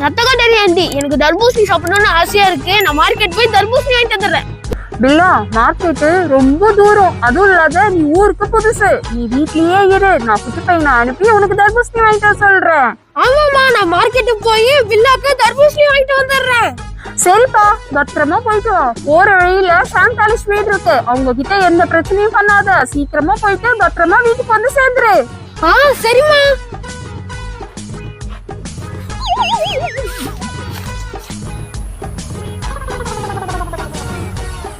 ரத்த கட்டரி ஆண்டி. எனக்கு தர்பூசணி சாப்பிடணும்னு ஆசையா இருக்கு. நான் மார்க்கெட் போய் தர்பூசணி வாங்கிட்டு வந்துடுறேன் பில்லா மார்க்கெட்டு ரொம்ப தூரம். அதுவும் இல்லாத நீ ஊருக்கு புதுசு. நீ வீட்லயே இரு. நான் குட்டி பையனை அனுப்பி உனக்கு தர்பூசணி வாங்கிட்டு வர சொல்றேன். ஆமாமா நான் மார்க்கெட்டுக்கு போய் பில்லாக்கு தர்பூசணி வாங்கிட்டு வந்துடுறேன். சரிப்பா பத்திரமா போயிட்டு வா. போற வழியில சாந்தாலிஷ் வீடு இருக்கு. அவங்க கிட்ட எந்த பிரச்சனையும் பண்ணாத. சீக்கிரமா போயிட்டு பத்திரமா வீட்டுக்கு வந்து சேர்ந்துரு. ஆ சரிம்மா.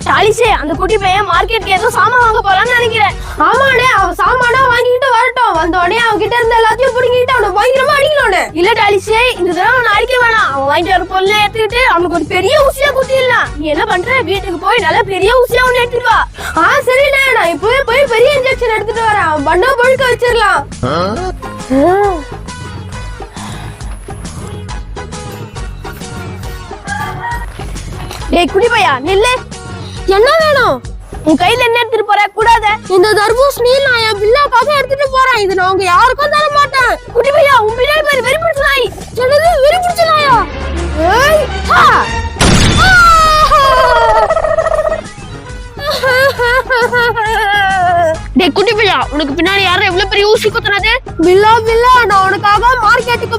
சாலிசே அந்த குட்டி பையன் மார்க்கெட்ல ஏதோ சாமான் வாங்க போறான்னு நினைக்கிறேன். ஆமாடே அவன் சாமானா வாங்கிட்டு வரட்டும். வந்த உடனே அவன் கிட்ட இருந்த எல்லாத்தையும் புடுங்கிட்டு அவனை பயங்கரமா அடிக்கணும் இல்ல டாலிசே இந்த தடவை அவனை அடிக்க வேணாம். அவன் வாங்கிட்டு வர பொருளை எடுத்துக்கிட்டு அவனுக்கு ஒரு பெரிய ஊசியா குத்திடலாம். நீ என்ன பண்ற? வீட்டுக்கு போய் நல்ல பெரிய ஊசியா ஒண்ணு எடுத்துட்டு வா. ஆ சரிண்ணே நான் இப்பவே போய் பெரிய இன்ஜெக்ஷன் எடுத்துட்டு வரேன். அவன் பண்ண பழுக்க வச்சிடலாம். டேய் குடி பையா நில்லு. என்ன வேணும்? உன் கையில என்ன எடுத்துட்டு போற? கூடாத. இந்த தர்பூசணி நான் என் பில்லாக்காக எடுத்துட்டு போறேன். இது நான் உங்க யாருக்கும் தர மாட்டேன். குடி பையா உன் பின்னாடி பேர் வெறி பிடிச்ச நாய் என்னது வெறி பிடிச்ச நாயா ஏய் ஹா. டேய் குட்டி பையா உனக்கு பின்னாடி யாரும் எவ்வளவு பெரிய ஊசி குத்துனது? பில்லா பில்லா நான் உனக்காக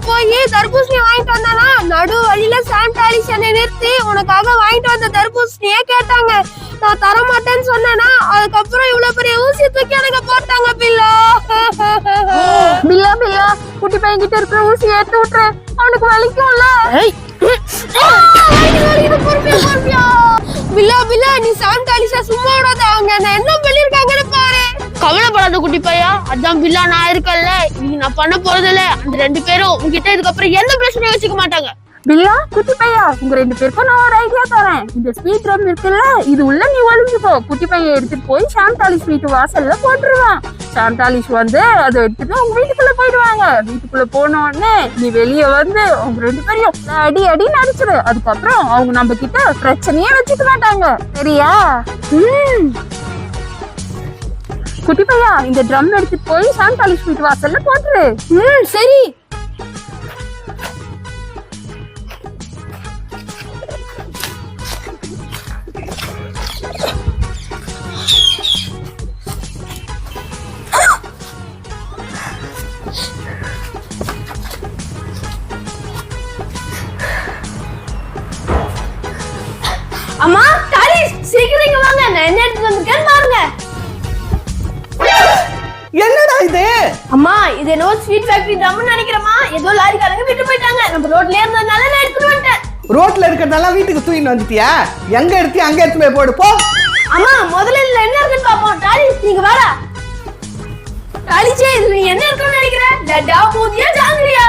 போய் தர்பூசணி வாங்கிட்டு வந்தேனா? நடு வழியில சாண்டாலிஸ் என்னை நிறுத்தி உனக்காக வாங்கிட்டு வந்த தர்பூசணியே கேட்டாங்க. நான் தர மாட்டேன்னு சொன்னேனா? அதுக்கப்புறம் இவ்வளவு பெரிய ஊசி தூக்கி எனக்கு போட்டாங்க பில்லா. பில்லா பில்லா. குட்டி பையன் கிட்ட இருக்கிற ஊசி எடுத்து விட்டுரு அவனுக்கு வலிக்கும்ல. பில்லா பில்லா நீ சாண்டாலிஸா சும்மா விடாத. அவங்க என்ன கவலைப்படாத குட்டி பையா. அதான் பில்லா நான் இருக்கல்ல நீ நான் பண்ண போறதில்ல. அந்த ரெண்டு பேரும் உங்ககிட்ட இதுக்கப்புறம் எந்த பிரச்சனையும் வச்சுக்க மாட்டாங்க. பில்லா குட்டி பையா உங்க ரெண்டு பேருக்கும் நான் ஒரு ஐடியா தரேன். இந்த ஸ்வீட் ட்ரம் இருக்குல்ல இது உள்ள நீ ஒளிஞ்சுக்கோ குட்டி பையன் எடுத்துட்டு போய் சாந்தாலிஷ் வீட்டு வாசல்ல போட்டுருவான். சாந்தாலிஷ் வந்து அதை எடுத்துட்டு உங்க வீட்டுக்குள்ள போயிடுவாங்க. வீட்டுக்குள்ள போன உடனே நீ வெளியே வந்து உங்க ரெண்டு பேரையும் அடி அடி நடிச்சிரு அதுக்கப்புறம் அவங்க நம்ம கிட்ட பிரச்சனையே வச்சுக்க மாட்டாங்க. சரியா? ம். குட்டி பையா இந்த ட்ரம் எடுத்துட்டு போய் சாந்தாலிஷ் வீட்டு வாசல்ல போட்டுரு. ம் சரி. அம்மா தாலிஸ் சீக்கிரம் வாங்க. நான் என்ன எடுத்து வந்திருக்கேன்? அம்மா இது என்னவோ ஸ்வீட் ஃபேக்டரி ட்ரம்னு நினைக்கிறேம்மா. ஏதோ லாரிக்காரங்க விட்டு போயிட்டாங்க. நம்ம ரோட்லயே இருந்ததுனால நான் எடுத்துட்டு வந்துட்டேன். ரோட்ல இருக்கிறதெல்லாம் வீட்டுக்கு தூக்கிட்டு வந்துட்டியா? எங்க எடுத்து அங்க எடுத்து போய் போடு போ. அம்மா முதல்ல இதுல என்ன இருக்குன்னு பாப்போம். டாலிஸ் நீங்க வாடா. டாலிச்சே இதுல நீ என்ன இருக்குன்னு நினைக்கிற? லட்டா பூதியா ஜாங்கிரியா?